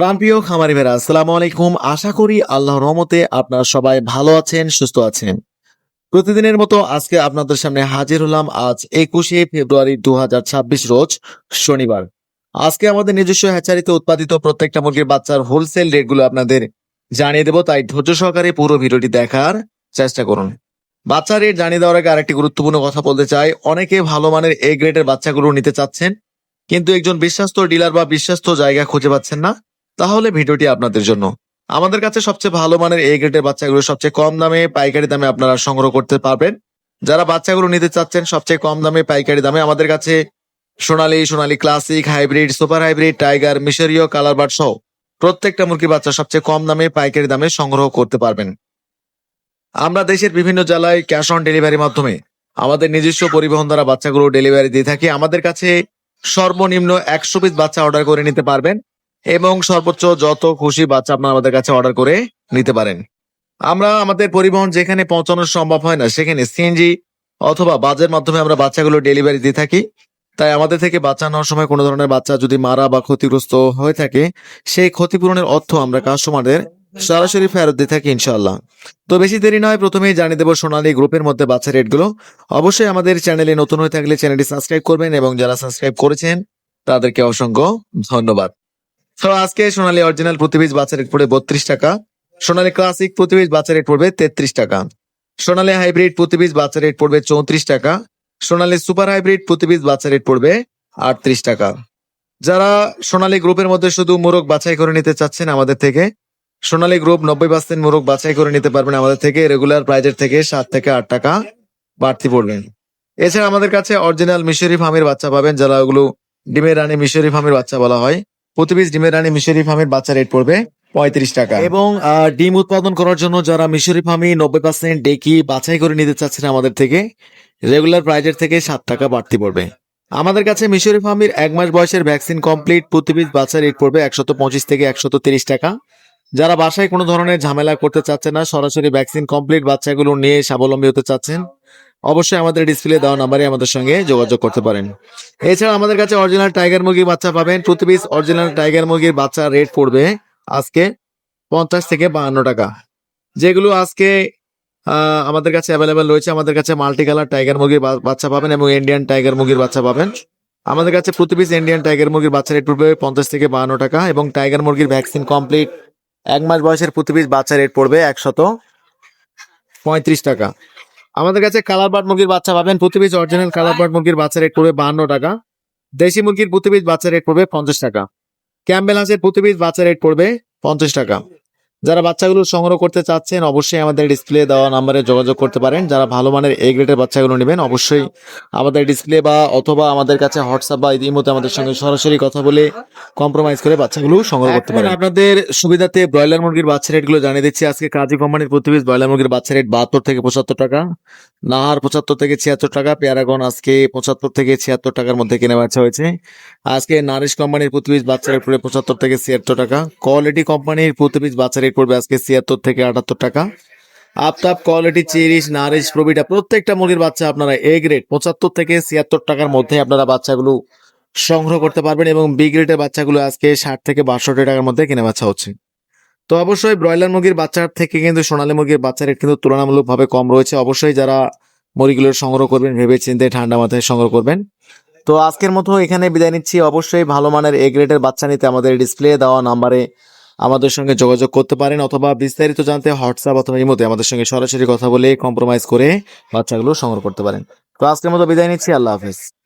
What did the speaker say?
প্রাণপ্রিয় খামারি ভেরা আসসালামু আলাইকুম। আশা করি আল্লাহর রহমতে আপনারা সবাই ভালো আছেন, সুস্থ আছেন। প্রতিদিনের মতো আজকে আপনাদের সামনে হাজির হলাম আজ একুশে ফেব্রুয়ারি দুহাজার ছাব্বিশ রোজ শনিবার। আজকে আমাদের নিজস্ব হ্যাচারিতে উৎপাদিত প্রত্যেকটা মুরগির বাচ্চার হোলসেল রেটগুলো আপনাদের জানিয়ে দেবো, তাই ধৈর্য সহকারে পুরো ভিডিওটি দেখার চেষ্টা করুন। বাচ্চা রেট জানিয়ে দেওয়ার আগে আরেকটি গুরুত্বপূর্ণ কথা বলতে চাই। অনেকে ভালো মানের এ গ্রেডের বাচ্চাগুলো নিতে চাচ্ছেন, কিন্তু একজন বিশ্বস্ত ডিলার বা বিশ্বস্ত জায়গা খুঁজে পাচ্ছেন না। তাহলে ভিডিওটি আপনাদের জন্য। আমাদের কাছে সবচেয়ে ভালো মানের এ গ্রেডের বাচ্চাগুলো সবচেয়ে কম দামে পাইকারি দামে আপনারা সংগ্রহ করতে পারবেন। যারা বাচ্চাগুলো নিতে চাচ্ছেন, সবচেয়ে কম দামে পাইকারি দামে আমাদের কাছে Sonali, Sonali classic hybrid super hybrid tiger মিশরীয় কালার বার্ড সহ প্রত্যেকটা মুরগির বাচ্চা সবচেয়ে কম দামে, পাইকারি দামে সংগ্রহ করতে পারবেন। আমরা দেশের বিভিন্ন জেলায় ক্যাশ অন ডেলিভারির মাধ্যমে আমাদের নিজস্ব পরিবহন দ্বারা বাচ্চাগুলো ডেলিভারি দিয়ে থাকি। আমাদের কাছে সর্বনিম্ন একশো পিস বাচ্চা অর্ডার করে নিতে পারবেন। এবং সর্বোচ্চ যত খুশি বাচ্চা আপনারা আমাদের কাছে অর্ডার করে নিতে পারেন। আমরা আমাদের পরিবহন যেখানে পৌঁছানো সম্ভব হয় না, সেখানে সিএনজি অথবা বাজের মাধ্যমে আমরা বাচ্চাগুলো ডেলিভারি দিয়ে থাকি। তাই আমাদের থেকে বাচ্চা নেওয়ার সময় কোনো ধরনের বাচ্চা যদি মারা বা ক্ষতিগ্রস্ত হয়ে থাকে, সেই ক্ষতিপূরণের অর্থ আমরা কাস্টমারদের সরাসরি ফেরত দিয়ে থাকি ইনশাল্লাহ তো বেশি দেরি নয়, প্রথমেই জানিয়ে দেবো সোনালী গ্রুপের মধ্যে বাচ্চা রেটগুলো। অবশ্যই আমাদের চ্যানেলে নতুন হয়ে থাকলে চ্যানেলটি সাবস্ক্রাইব করবেন এবং যারা সাবস্ক্রাইব করেছেন, তাদেরকে অসংখ্য ধন্যবাদ। আজকে সোনালী অরিজিনাল প্রতি পিস বাচ্চা রেট পড়বে বত্রিশ টাকা। সোনালী ক্লাসিক প্রতি পিস বাচ্চা রেট পড়বে তেত্রিশ টাকা। সোনালী হাইব্রিড প্রতি পিস বাচ্চা রেট পড়বে চৌত্রিশ টাকা। সোনালী সুপার হাইব্রিড প্রতি পিস বাচ্চা রেট পড়বে আটত্রিশ টাকা। যারা সোনালী গ্রুপের মধ্যে শুধু মোরগ বাছাই করে নিতে চাচ্ছেন আমাদের থেকে, সোনালী গ্রুপ নব্বই পার্সেন্ট মোরগ বাছাই করে নিতে পারবেন আমাদের থেকে রেগুলার প্রাইজের থেকে সাত থেকে আট টাকা বাড়তি পড়বেন এছাড়া আমাদের কাছে অরিজিনাল মিশরি ফার্মের বাচ্চা পাবেন, যারা ওগুলো ডিমের রানী মিশরি ফার্মের বাচ্চা বলা হয়। প্রতি পিস ডিমের রানী মিশরি ফার্মের বাচ্চা রেট পড়বে পঁয়ত্রিশ টাকা। এবং ডিম উৎপাদন করার জন্য যারা মিশরি ফার্মে নব্বই পার্সেন্ট ডেকি বাছাই করে নিতে চাচ্ছেন আমাদের থেকে রেগুলার প্রাইজের থেকে সাত টাকা বাড়তি পড়বে। আমাদের কাছে মিশরি ফার্মের এক মাস বয়সের ভ্যাকসিন কমপ্লিট প্রতি পিস বাচ্চা রেট পড়বে একশত পঁচিশ থেকে একশত তিরিশ টাকা। যারা বাসায় কোনো ধরনের ঝামেলা করতে চাচ্ছে না, সরাসরি ভ্যাকসিন কমপ্লিট বাচ্চাগুলো নিয়ে স্বাবলম্বী হতে চাচ্ছেন অবশ্যই আমাদের ডিসপ্লে দেওয়া নাম্বারে আমাদের সঙ্গে যোগাযোগ করতে পারেন। এছাড়া আমাদের কাছে অরিজিনাল টাইগার মুরগির বাচ্চা পাবেন। প্রতি পিস অরিজিনাল টাইগার মুরগির বাচ্চা রেট পড়বে আজকে পঞ্চাশ থেকে বাহান্ন টাকা। যেগুলো আজকে আমাদের কাছে অ্যাভেলেবেল রয়েছে, আমাদের কাছে মাল্টি কালার টাইগার মুরগির বাচ্চা পাবেন এবং ইন্ডিয়ান টাইগার মুরগির বাচ্চা পাবেন। আমাদের কাছে প্রতি পিস ইন্ডিয়ান টাইগার মুরগির বাচ্চা রেট পড়বে পঞ্চাশ থেকে বাহান্ন টাকা এবং টাইগার মুরগির ভ্যাকসিন কমপ্লিট এক মাস বয়সের প্রতি পিস বাচ্চা রেট পড়বে একশত পঁয়ত্রিশ টাকা। আমাদের কাছে কালার বার্ড মুরগির বাচ্চা পাবেন। প্রতি পিস অরিজিনাল কালার বার্ড মুরগির বাচ্চা রেট পড়বে বান্ন টাকা। দেশি মুরগির প্রতি পিস বাচ্চা রেট পড়বে পঞ্চাশ টাকা। ক্যাম্বেল হাঁসের প্রতি পিস বাচ্চা রেট পড়বে পঞ্চাশ টাকা। যারা বাচ্চাগুলো সংগ্রহ করতে চাচ্ছেন অবশ্যই আমাদের ডিসপ্লে দেওয়া নাম্বারে যোগাযোগ করতে পারেন। যারা ভালো মানের এ গ্রেডের বাচ্চাগুলো নেবেন অবশ্যই আমাদের ডিসপ্লে বা অথবা আমাদের কাছে হোয়াটসঅ্যাপ বা ইতিমধ্যে আমাদের সঙ্গে সরাসরি কথা বলে কম্প্রোমাইজ করে বাচ্চাগুলো সংগ্রহ করতে পারেন। আপনাদের সুবিধাতে ব্রয়লার মুরগির বাচ্চা রেটগুলো জানিয়ে দিচ্ছি। আজকে কাজী কোম্পানির প্রতি পিস ব্রয়লার মুরগির বাচ্চা রেট বাহাত্তর থেকে পঁচাত্তর টাকা নাহার পঁচাত্তর থেকে ছিয়াত্তর টাকা পেয়ারাগন আজকে পঁচাত্তর থেকে ছিয়াত্তর টাকার মধ্যে কেনা বাচ্চা হয়েছে। আজকে নারিশ কোম্পানির প্রতি পিস বাচ্চা রেট পঁচাত্তর থেকে ছিয়াত্তর টাকা। কোয়ালিটি কোম্পানির প্রতি পিস বাচ্চা রেট পড়বে আজকে ছিয়াত্তর থেকে আটাত্তর টাকা। আপতাপ কোয়ালিটি চিরিশ, নারিশ প্রবিটা প্রত্যেকটা মুরগির বাচ্চা আপনারা এ গ্রেড পঁচাত্তর থেকে ছিয়াত্তর টাকার মধ্যে আপনারা বাচ্চাগুলো সংগ্রহ করতে পারবেন এবং বি গ্রেডের বাচ্চাগুলো আজকে ষাট থেকে বাষট্টি টাকার মধ্যে কেনা বাচ্চা হচ্ছে। তো অবশ্যই ব্রয়লার মুরগির বাচ্চার থেকে কিন্তু সোনালী মুরগির বাচ্চা রেট কিন্তু তুলনামূলকভাবে কম রয়েছে। অবশ্যই যারা মুরগিগুলোর সংগ্রহ করবেন ভেবে চিন্তে ঠান্ডা মাথায় সংগ্রহ করবেন। তো আজকের মতো এখানে বিদায় নিচ্ছি। অবশ্যই ভালো মানের এ গ্রেডের বাচ্চা নিতে আমাদের ডিসপ্লে দেওয়া নাম্বারে আমাদের সঙ্গে যোগাযোগ করতে পারেন অথবা বিস্তারিত জানতে হোয়াটসঅ্যাপ অথবা ইমোতে আমাদের সঙ্গে সরাসরি কথা বলে কম্প্রোমাইজ করে বাচ্চাগুলো সংগ্রহ করতে পারেন। তো আজকের মতো বিদায় নিচ্ছি, আল্লাহ হাফেজ।